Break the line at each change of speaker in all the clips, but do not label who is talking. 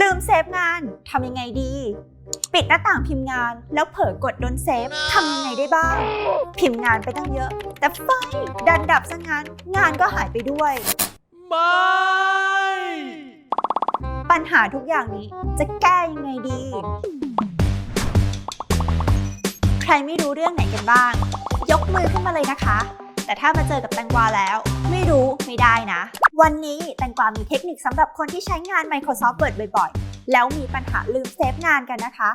ลืมเซฟงานทำยังไงดี ปิดหน้าต่างพิมพ์งานแล้วเผลอกดโดนเซฟทำยังไงได้บ้าง พิมพ์งานไปตั้งเยอะ แต่ไฟดันดับซะงั้น งานก็หายไปด้วย
ไม่
ปัญหาทุกอย่างนี้จะแก้ยังไงดี ใครไม่รู้เรื่องไหนกันบ้าง ยกมือขึ้นมาเลยนะคะ แต่ถ้ามาเจอกับแตงกวาแล้ว ไม่รู้ไม่ได้นะ วันนี้แตงกวามีเทคนิคสำหรับคนที่ใช้งาน Microsoft Word บ่อยๆ แล้วมีปัญหาลืมเซฟงานกันนะคะ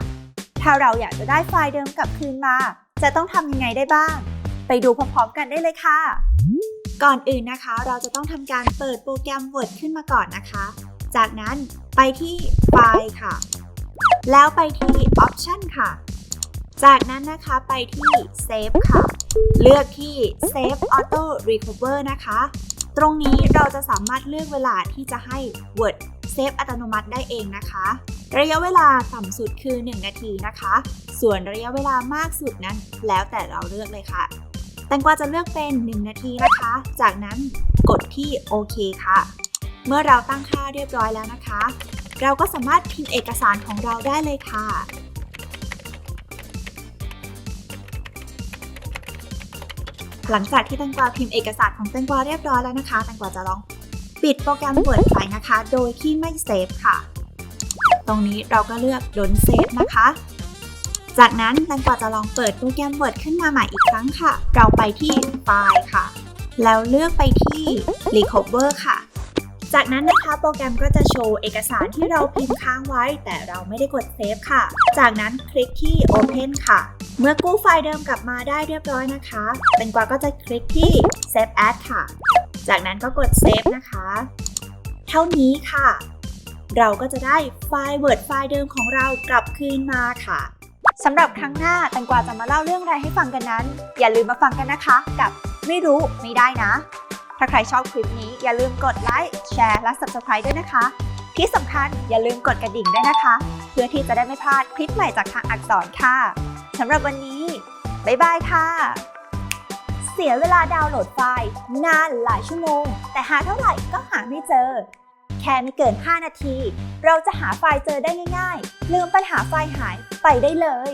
ถ้าเราอยากจะได้ไฟล์เดิมกลับคืนมา จะต้องทำยังไงได้บ้าง ไปดูพร้อมๆกันได้เลยค่ะ ก่อนอื่นนะคะ เราจะต้องทำการเปิดโปรแกรม Word ขึ้นมาก่อนนะคะ จากนั้นไปที่ไฟล์ค่ะ แล้วไปที่ Option ค่ะ จากนั้นนะคะไปที่ Save ค่ะ เลือกที่ Save Auto Recover นะคะ ตรงนี้เราจะสามารถเลือกเวลาที่จะให้ Word Save อัตโนมัติได้เองนะคะ ระยะเวลาต่ำสุดคือ 1 นาทีนะคะ ส่วนระยะเวลามากสุดนั้น แล้วแต่เราเลือกเลยค่ะ แตงกวาจะเลือกเป็น 1 นาทีนะคะ จากนั้นกดที่โอเคค่ะ เมื่อเราตั้งค่าเรียบร้อยแล้วนะคะ เราก็สามารถพิมพ์เอกสารของเราได้เลยค่ะ หลังจากที่แตงกวาพิมพ์เอกสารของแตงกวาเรียบร้อยแล้วนะคะ แตงกวาจะลองปิดโปรแกรม Word ไปนะคะ โดยที่ไม่เซฟค่ะ ตรงนี้เราก็เลือก Don't Save นะคะ จากนั้นแตงกวาจะลองเปิดโปรแกรม Word ขึ้นมาใหม่อีกครั้งค่ะ เราไปที่ไฟล์ค่ะ แล้วเลือกไปที่ Recover ค่ะ จากนั้นนะคะโปรแกรมก็จะโชว์เอกสารที่เราพิมพ์ค้างไว้ แต่เราไม่ได้กดเซฟค่ะ จากนั้นคลิกที่ Open ค่ะ เมื่อกู้ไฟล์เดิมกลับมาได้เรียบร้อยนะคะแตงกวาก็จะคลิกที่ Save As ค่ะ จากนั้นก็กด Save นะคะ เท่านี้ค่ะ เราก็จะได้ไฟล์ Word ไฟล์เดิมของเรากลับคืนมาค่ะสำหรับครั้งหน้าแตงกวาจะมาเล่าเรื่องอะไรให้ฟังกันนั้น อย่าลืมมาฟังกันนะคะ กับไม่รู้ไม่ได้นะ ถ้าใครชอบคลิปนี้อย่าลืมกดไลค์แชร์และ Subscribe ด้วยนะคะ ที่สำคัญอย่าลืมกดกระดิ่งด้วยนะคะ เพื่อที่จะได้ไม่พลาดคลิปใหม่จากทางอักษรค่ะ สำหรับวันนี้ บ๊ายบายค่ะ เสียเวลาดาวน์โหลดไฟล์นานหลายชั่วโมง แต่หาเท่าไหร่ก็หาไม่เจอ แค่ไม่เกิน 5 นาที เราจะหาไฟล์เจอได้ง่ายๆ ลืมปัญหาไฟล์หายไปได้เลย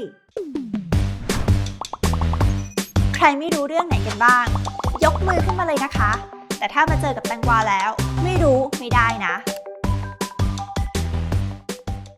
ใครไม่รู้เรื่องไหนกันบ้าง ยกมือขึ้นมาเลยนะคะ แต่ถ้ามาเจอกับแตงกวาแล้ว ไม่รู้ไม่ได้นะ